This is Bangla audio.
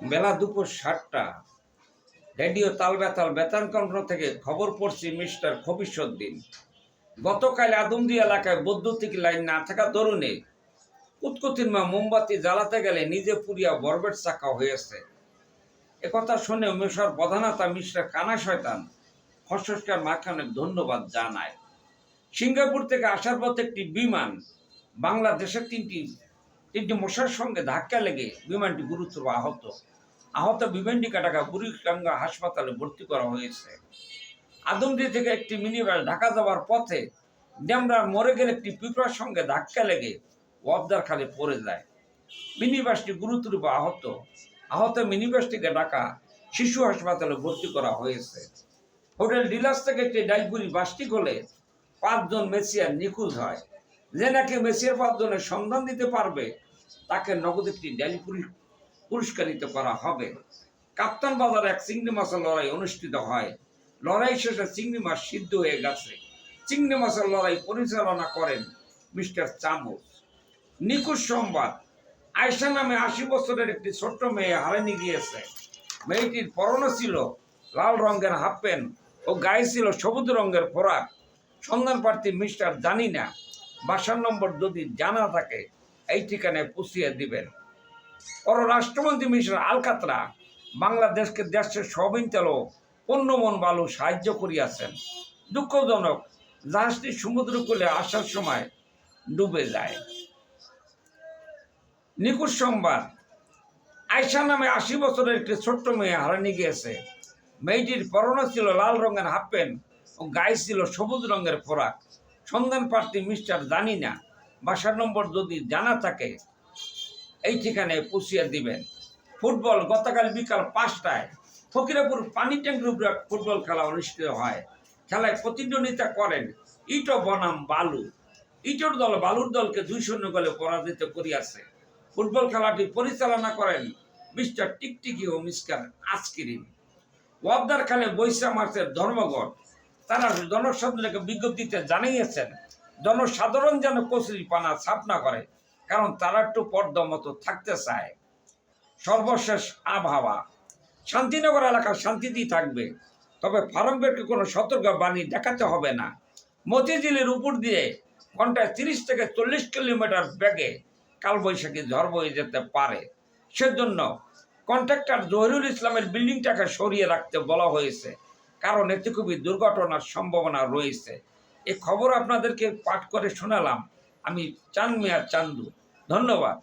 বেলা দুপুর সাতটা, রেডিও তালবেতাল বেতান কেন্দ্র থেকে খবর পড়ছি মিস্টার খবিসুদ্দিন গতকাল আদমদি এলাকায় বৈদ্যুতিক লাইন না থাকা দরুনে কুতকুতির মা মোমবাতি জ্বালাতে গেলে নিজে পুরিয়া বরবেট চাকা হয়েছে একথা শুনে মিশর প্রধানতা মিস্টার কানা শয়তান খসস্কার মাখানের ধন্যবাদ জানায়। সিঙ্গাপুর থেকে আসার পথে একটি বিমান বাংলাদেশের তিনটি তিনটি মশার সঙ্গে ধাক্কা লেগে বিমানটি গুরুতর আহত। আহত বিমানটিকে ঢাকা বুড়িগঙ্গা হাসপাতালে ভর্তি করা হয়েছে। আদমদি থেকে একটি মিনিবাস ঢাকা যাওয়ার পথে ড্যামরার মরে গেলে একটি পিঁপড়ার সঙ্গে ধাক্কা লেগে ওয়াবদার খালে পড়ে যায়। মিনিবাসটি গুরুতর আহত। আহত মিনিবাসটিকে ঢাকা শিশু হাসপাতালে ভর্তি করা হয়েছে। হোটেল ডিলাস থেকে একটি ডাইগুড়ি বাসটি হলে পাঁচজন মেসিয়ার নিখোঁজ হয়। যে নাকি মেসিয়ার পাঁচজনের সন্ধান দিতে পারবে, তাকে নগদ একটি পুরি- পুরস্কারিত করা হবে। কাপ্তান বাজারে এক চিংড়ি মাছের লড়াই অনুষ্ঠিত হয়। লড়াই শেষে চিংড়ি মাছ সিদ্ধ হয়ে গেছে। চিংড়ি মাছের লড়াই পরিচালনা করেন মিস্টার চামচ। নিখোঁজ সংবাদ আয়সা নামে আশি বছরের একটি ছোট্ট মেয়ে হারানি গিয়েছে। মেয়েটির পরনে ছিল লাল রঙের হাফ প্যান্ট ও গায়ে ছিল সবুজ রঙের ফোরাক। সন্ধান প্রার্থী মিস্টার জানি না বাসার নম্বর যদি জানা থাকে, এই ঠিকানায় পুষিয়ে দিবেন। পররাষ্ট্রমন্ত্রী মিস্টার আলকাতরা বাংলাদেশকে দেশের সবিনতেল ও পণ্যমন বালু সাহায্য করিয়াছেন। দুঃখজনক, জাহাজটি সমুদ্রকূলে আসার সময় ডুবে যায়। নিকুশ সংবাদ আয়সা নামে আশি বছরের একটি ছোট্ট মেয়ে হারানি গিয়েছে। মেয়েটির পরনে ছিল লাল রঙের হাফ প্যান্ট ও গায়ে ছিল সবুজ রঙের ফোরাক। সন্ধান প্রার্থী মিস্টার জানি না, বাসার নম্বর যদি জানা থাকে, এই ঠিকানায় পুষিয়ে দিবেন। ফুটবল গতকাল বিকাল পাঁচটায় ফকিরাপুর পানি ট্যাঙ্কের উপরে ফুটবল খেলা অনুষ্ঠিত হয়। খেলায় প্রতিদ্বন্দ্বিতা করেন ইটো বনাম বালু। ইটোর দল বালুর দলকে দুই শূন্য গোলে পরাজিত করিয়াছে। ফুটবল খেলাটি পরিচালনা করেন মিস্টার টিকটিকি ও মিস্টার আজকিরিন। ওয়াবদার খালে বৈশা মার্চের ধর্মঘট তারা জনসাধারণকে বিজ্ঞপ্তিতে জানিয়েছেন, জনসাধারণ যেন কচুরি পানা ছাপ না করে, কারণ তারা একটু পর্দা মতো থাকতে চায়। সর্বশেষ আবহাওয়া। শান্তিনগর এলাকা শান্তিতেই থাকবে, তবে ফার্মগেটকে কোনো সতর্ক বাণী দেখাতে হবে না। মতিঝিলের উপর দিয়ে ঘন্টায় তিরিশ থেকে চল্লিশ কিলোমিটার বেগে কালবৈশাখী ঝড় বয়ে যেতে পারে। সেজন্য কন্ট্রাক্টর জহিরুল ইসলামের বিল্ডিংটাকে সরিয়ে রাখতে বলা হয়েছে। কারণ এতে খুবই দুর্ঘটনার সম্ভাবনা রয়েছে। এ খবর আপনাদেরকে পাঠ করে শোনালাম। আমি চান মিয়া চান্দু। ধন্যবাদ।